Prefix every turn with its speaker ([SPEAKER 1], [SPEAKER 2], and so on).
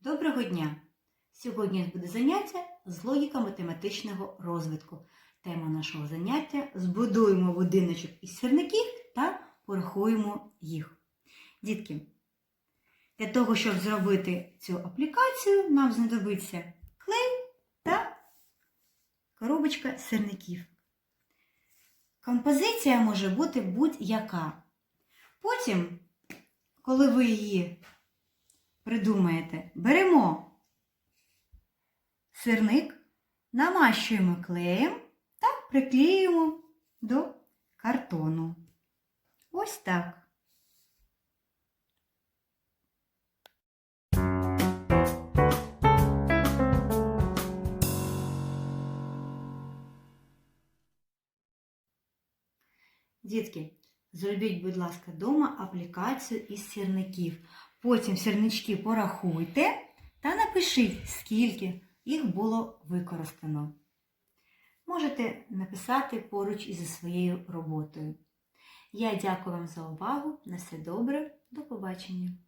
[SPEAKER 1] Доброго дня! Сьогодні буде заняття з логіка математичного розвитку. Тема нашого заняття збудуємо будиночок із сірників та порахуємо їх. Дітки, для того, щоб зробити цю аплікацію, нам знадобиться клей та коробочка сірників. Композиція може бути будь-яка. Потім, коли ви її придумаєте, беремо сирник, намащуємо клеєм та приклеюємо до картону. Ось так. Дітки, зробіть, будь ласка, вдома аплікацію із сірників. Потім сірнички порахуйте та напишіть, скільки їх було використано. Можете написати поруч із своєю роботою. Я дякую вам за увагу. На все добре. До побачення!